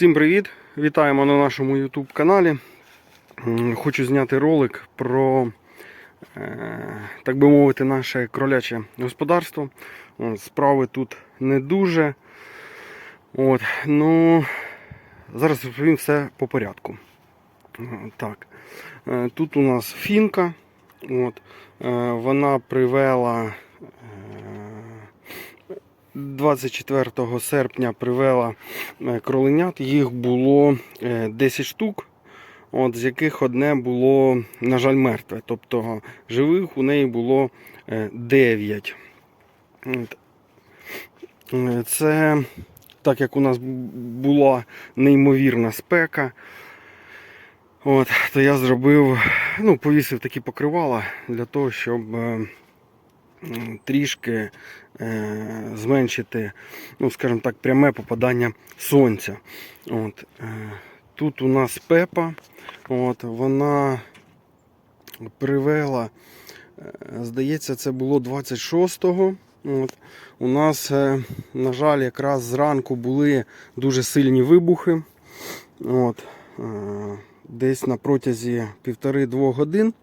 Всім привіт! Вітаємо на нашому YouTube каналі. Хочу зняти ролик про, е, так би мовити, наше кроляче господарство. Справи тут не дуже. От, ну, зараз розповім все по порядку. Так. Е, Тут у нас фінка. От, е, вона привела. Е, 24 серпня привела е, кроленят. Їх було е, 10 штук, от, з яких одне було, на жаль, мертве. Тобто живих у неї було е, 9. Е, Це так як у нас була неймовірна спека. От, то я зробив, ну, повісив такі покривала для того, щоб е, трішки е, зменшити, ну, скажімо так, пряме попадання сонця. От, е, тут у нас пепа, от, вона привела, е, здається, це було 26-го. От, у нас, е, на жаль, якраз зранку були дуже сильні вибухи. От, е, десь на протязі півтори-двох годин.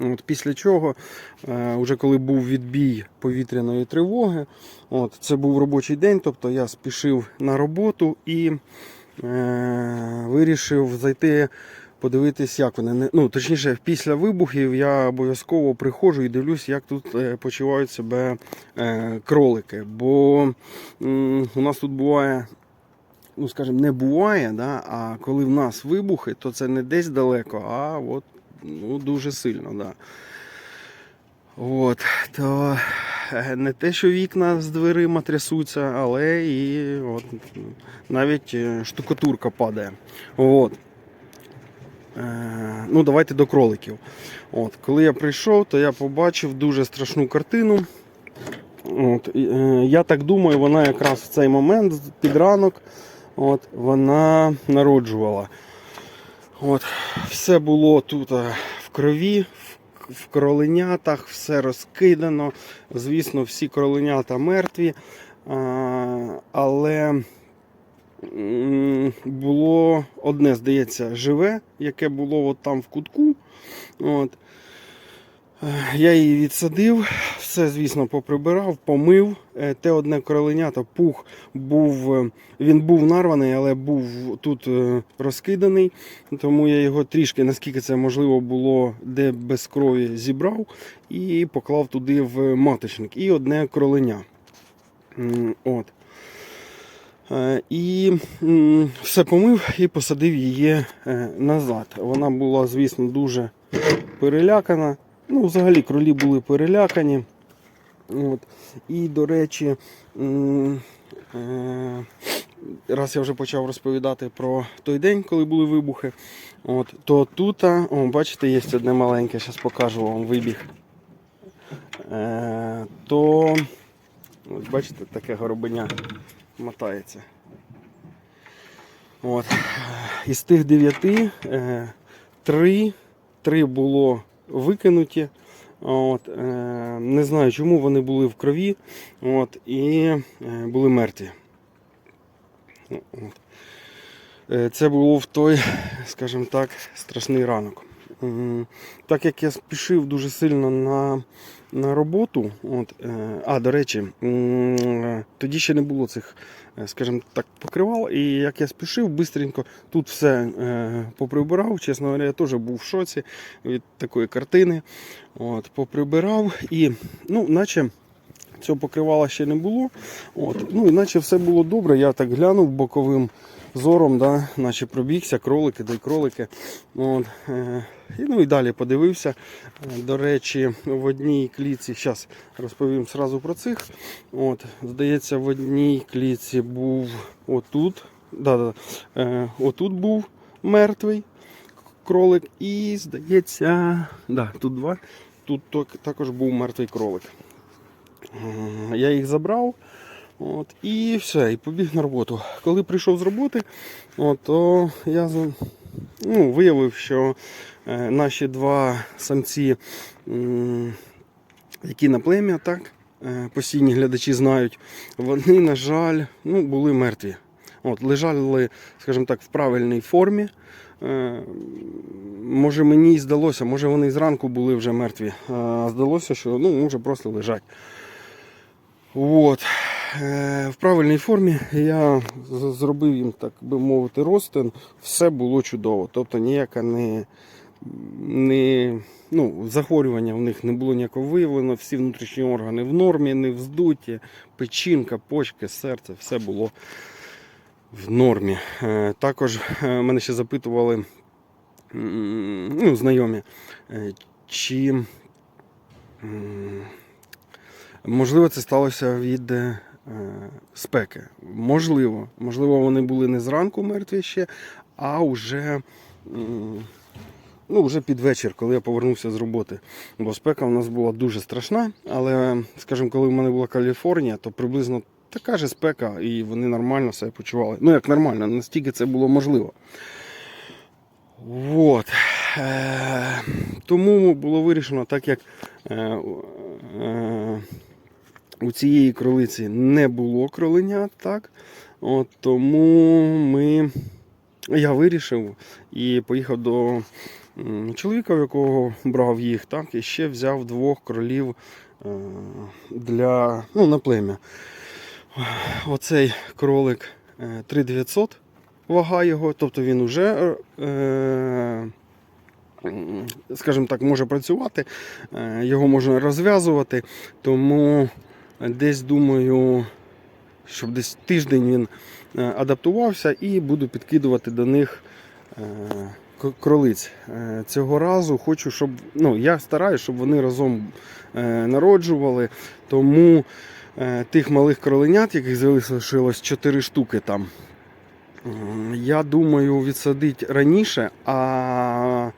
От, після чого, е, вже коли був відбій повітряної тривоги, от, це був робочий день, тобто я спішив на роботу і е, вирішив зайти подивитись, як вони. Ну, точніше, після вибухів я обов'язково приходжу і дивлюсь, як тут е, почувають себе е, кролики. Бо м, у нас тут буває ну скажімо, не буває, да, а коли в нас вибухи, то це не десь далеко, а от ну, дуже сильно. Да. От, то е, не те, що вікна з дверима трясуться, але і от, навіть е, штукатурка падає. От. Е, ну, давайте до кроликів. От, коли я прийшов, то я побачив дуже страшну картину. От, я так думаю, вона якраз в цей момент під ранок от, вона народжувала. От, все було тут е, в крові, в, кроленятах, все розкидано. Звісно, всі кроленята мертві. Але було одне, здається, живе, яке було от там в кутку. От. Я її відсадив, все, звісно, поприбирав, помив. Е, Те одне кроленята, пух був, е, він був нарваний, але був тут е, розкиданий. Тому я його трішки, наскільки це можливо було, де без крові зібрав і поклав туди в маточник. І одне кроленя. От. І все помив і посадив її назад. Вона була, звісно, дуже перелякана. Ну, взагалі кролі були перелякані. От. І, до речі, е, раз я вже почав розповідати про той день, коли були вибухи, от, то тут, о, бачите, є одне маленьке, зараз покажу вам вибіг. Е, то, от, бачите, таке горобеня мотається. От. Із тих дев'яти е, три було викинуті. От, е, не знаю, чому вони були в крові от, і е, були мертві. От. Е, Це було в той, скажімо так, страшний ранок. Так як я спішив дуже сильно на, на роботу, от, е, а до речі, е, тоді ще не було цих, е, скажімо так, покривал. І як я спішив, бистренько тут все поприбирав. Чесно говоря, я теж був в шоці від такої картини. От, поприбирав і, ну, наче. Цього покривала ще не було. От. Ну, іначе все було добре. Я так глянув боковим зором, да, наче пробігся, кролики, да кролики. От. Е, і, ну і далі подивився. Е, До речі, в одній клітці, зараз розповім сразу про цих. От, здається, в одній клітці був отут. Да, да, е, отут був мертвий кролик. І здається, да, тут два. Тут також був мертвий кролик. Я їх забрав. От, і все, і побіг на роботу. Коли прийшов з роботи, от, то я ну, виявив, що е, наші два самці, м, які на плем'я, так, е, постійні глядачі знають, вони, на жаль, ну, були мертві. От, лежали, скажімо так, в правильній формі. Е, Може мені і здалося, може вони зранку були вже мертві. А здалося, що ну, може просто лежать. От. Е, В правильній формі я зробив їм, так би мовити, розтин. Все було чудово. Тобто ніяка не, не ну, захворювання в них не було ніякого виявлено. Всі внутрішні органи в нормі, не вздуті, печінка, почки, серце, все було в нормі. Е, Також е, мене ще запитували ну, знайомі, чи можливо це сталося від спеки. Можливо, можливо, вони були не зранку мертві ще, а вже. Ну, вже під вечір, коли я повернувся з роботи. Бо спека у нас була дуже страшна, але, скажімо, коли в мене була Каліфорнія, то приблизно така ж спека, і вони нормально себе почували. Ну, як нормально, настільки це було можливо. Вот. Е, тому було вирішено, так як е, е, у цієї кролиці не було кроленят, так? От, тому ми, я вирішив і поїхав до чоловіка, в якого брав їх, так, і ще взяв двох кролів е, для, ну, на плем'я. Оцей кролик е, 3900 вага його, тобто він вже, е, скажімо так, може працювати, е, його можна розв'язувати, тому десь думаю, щоб десь тиждень він е, адаптувався і буду підкидувати до них е, кролиць. Е, Цього разу хочу, щоб ну, я стараюся, щоб вони разом народжували. Тому тих малих кроленят, яких залишилось 4 штуки там. Я думаю, відсадити раніше, а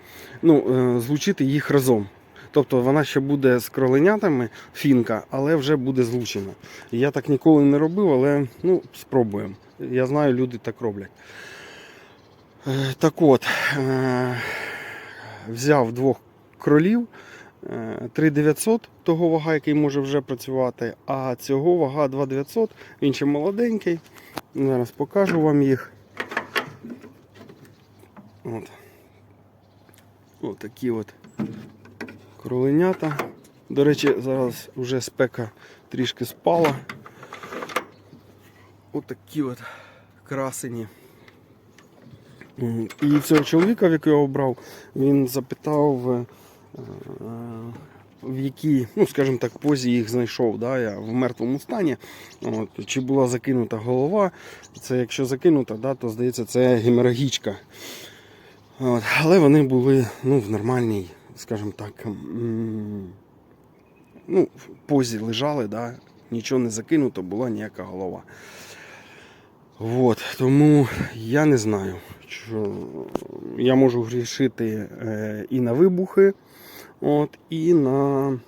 ну, злучити їх разом. Тобто вона ще буде з кроленятами, фінка, але вже буде злучена. Я так ніколи не робив, але ну, спробуємо. Я знаю, люди так роблять. Е, Так от, е, взяв двох кролів, е, 3900 того вага, який може вже працювати, а цього вага 2900, він ще молоденький. Зараз покажу вам їх. От. От такі от кроленята. До речі, зараз вже спека трішки спала. От от красені. І цього чоловіка, в якого обрав, він запитав, е, е, в якій, ну скажімо так, позі їх знайшов. Да, я в мертвому стані. От, чи була закинута голова. Це якщо закинута, да, то здається, це геморагічка. От, але вони були ну, в нормальній, скажімо так, ну, в позі лежали, да, нічого не закинуто, була ніяка голова. От, тому я не знаю, що я можу грішити е, і на вибухи, от, і на.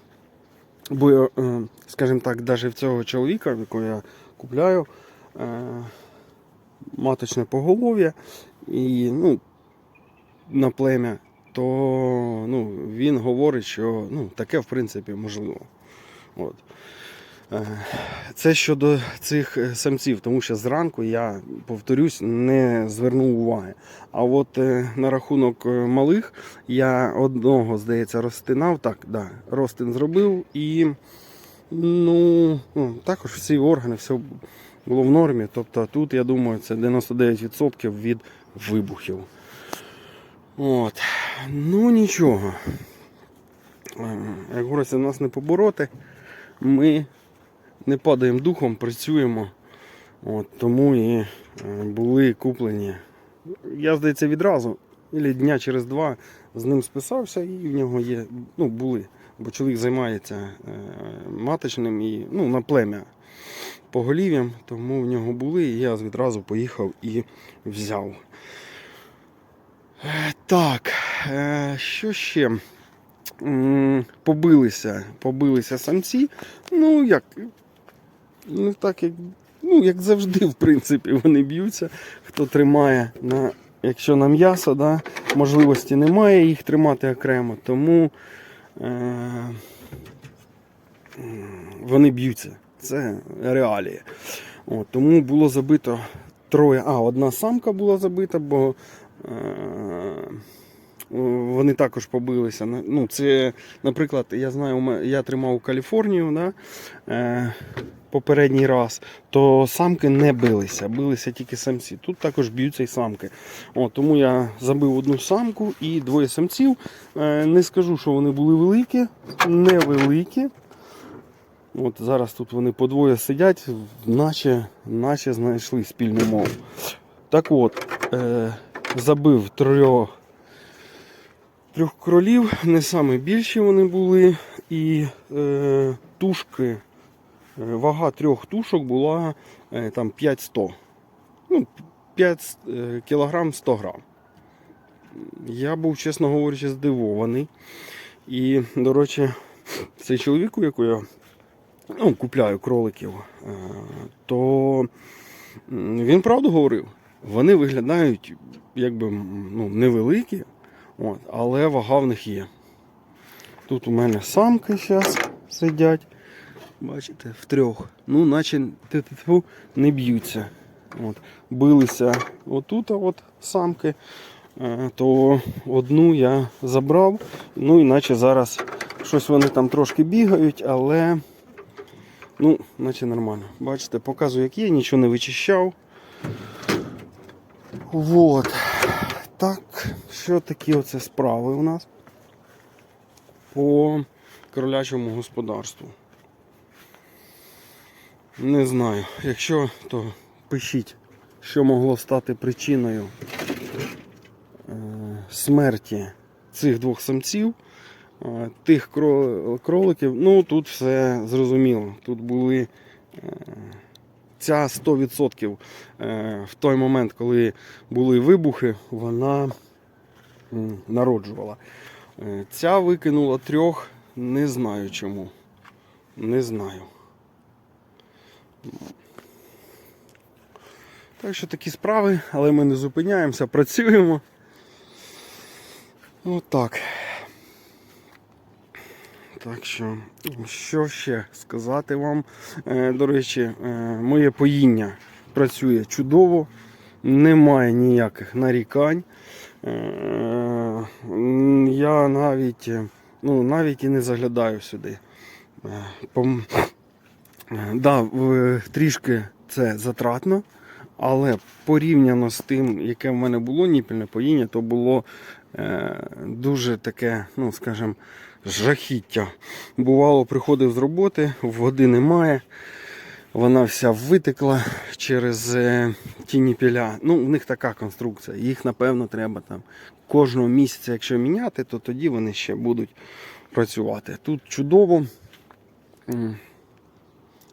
Бо, е, скажімо так, навіть в цього чоловіка, якого я купляю, е, маточне поголов'я і ну, на плем'я, то ну, він говорить, що ну, таке в принципі можливо. От. Е, Це щодо цих е, самців, тому що зранку я, повторюсь, не звернув уваги. А от е, на рахунок малих я одного, здається, розтинав. Так, да, розтин зробив і ну, ну, також всі органи, все було в нормі. Тобто тут, я думаю, це 99% від вибухів. От. Ну нічого. Е, Як говориться, нас не побороти. Ми не падаємо духом, працюємо. От, тому і е, були куплені. Я, здається, відразу, або дня через два з ним списався, і в нього є, ну, були. Бо чоловік займається е, маточним і ну, на плем'я поголів'ям, тому в нього були, і я відразу поїхав і взяв. Так, е, що ще? Побилися, побилися самці. Ну, як, ну, так, як, ну, як завжди, в принципі, вони б'ються. Хто тримає на, якщо на м'ясо, да, можливості немає їх тримати окремо, тому е, вони б'ються. Це реалії. От, тому було забито троє. А, одна самка була забита, бо вони також побилися. Ну, це, наприклад, я знаю, я тримав Каліфорнію да, е, попередній раз, то самки не билися, билися тільки самці. Тут також б'ються і самки. О, тому я забив одну самку і двоє самців. Е, не скажу, що вони були великі, невеликі. От зараз тут вони по двоє сидять, наче, наче знайшли спільну мову. Так от, е, забив трьох, трьох кролів, не саме більші вони були, і е, тушки, е, вага трьох тушок була е, там 5-100. Ну, 5 е, кілограм 100 грам. Я був, чесно говорячи, здивований. І, до речі, цей чоловік, у якого я ну, купляю кроликів, е, то він правду говорив. Вони виглядають якби ну, невеликі, от, але вага в них є. Тут у мене самки зараз сидять. Бачите, в трьох. Ну, наче не б'ються. От. Билися отут, от самки, е, то одну я забрав. Ну, іначе зараз щось вони там трошки бігають, але ну, наче нормально. Бачите, показую, як є, нічого не вичищав. Вот. Так, що такі оце справи у нас по кролячому господарству. Не знаю. Якщо, то пишіть, що могло стати причиною е, смерті цих двох самців, е, тих кроликів. Ну тут все зрозуміло. Тут були е, ця 100% е, в той момент, коли були вибухи, вона народжувала. Е, Ця викинула трьох, не знаю чому. Не знаю. Так що такі справи, але ми не зупиняємося, працюємо. Отак. Так що, що ще сказати вам? Е, До речі, е, моє поїння працює чудово, немає ніяких нарікань. Е, Я навіть, ну, навіть і не заглядаю сюди. Пом- Да, трішки це затратно, але порівняно з тим, яке в мене було ніпільне поїння, то було дуже таке, ну скажімо, жахіття. Бувало, приходив з роботи, води немає. Вона вся витекла через е, ті ніпіля. Ну, в них така конструкція. Їх, напевно, треба там кожного місяця, якщо міняти, то тоді вони ще будуть працювати. Тут чудово.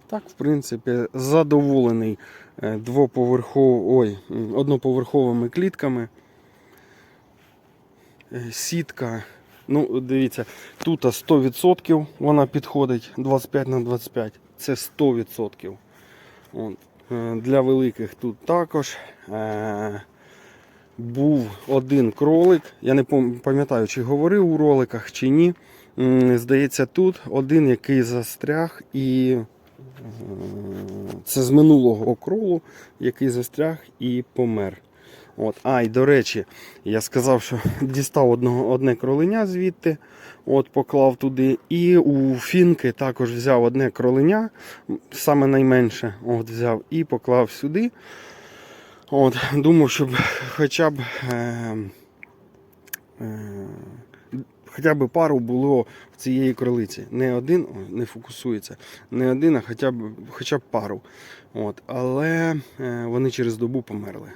Так, в принципі, задоволений е, двоповерхов... Ой, одноповерховими клітками. Е, Сітка. Ну, дивіться, тут 100% вона підходить 25 на 25. Це 100%. От. Е, Для великих тут також. Е, Був один кролик. Я не пам'ятаю, чи говорив у роликах, чи ні. Здається, тут один, який застряг і Е, Це з минулого окролу, який застряг і помер. От. А, і до речі, я сказав, що дістав одного, одне кроленя звідти, от, поклав туди. І у фінки також взяв одне кроленя, саме найменше, от, взяв і поклав сюди. От, думав, щоб хоча б. Е, е, Хоча б пару було в цієї кролиці. Не один, не фокусується, не один, а хоча б, хоча б пару. От. Але е, вони через добу померли.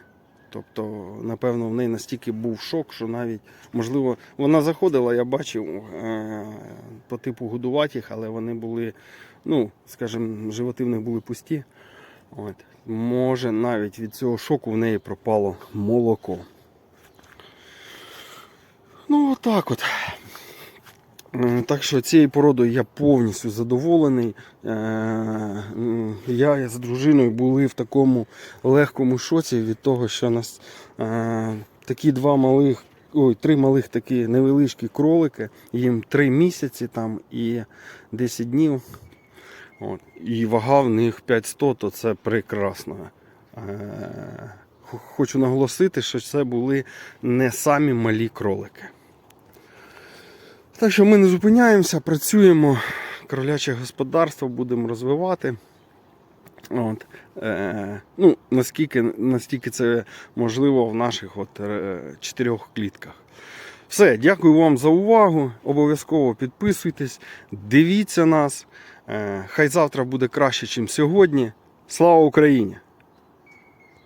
Тобто, напевно, в неї настільки був шок, що навіть, можливо, вона заходила, я бачив е, по типу годуватих, але вони були, ну, скажімо, животи в них були пусті. От. Може, навіть від цього шоку в неї пропало молоко. Ну, отак от. М, Так що цією породою я повністю задоволений. Е, Я з дружиною були в такому легкому шоці від того, що нас е, такі два малих, ой, три малих такі невеличкі кролики, їм три місяці там і 10 днів. От. І вага в них 500, то це прекрасно. Е, Хочу наголосити, що це були не самі малі кролики. Так що ми не зупиняємося, працюємо, кроляче господарство будемо розвивати. От. Е, ну, наскільки, наскільки це можливо в наших от, е, чотирьох клітках. Все, дякую вам за увагу. Обов'язково підписуйтесь, дивіться нас. Е, хай завтра буде краще, ніж сьогодні. Слава Україні!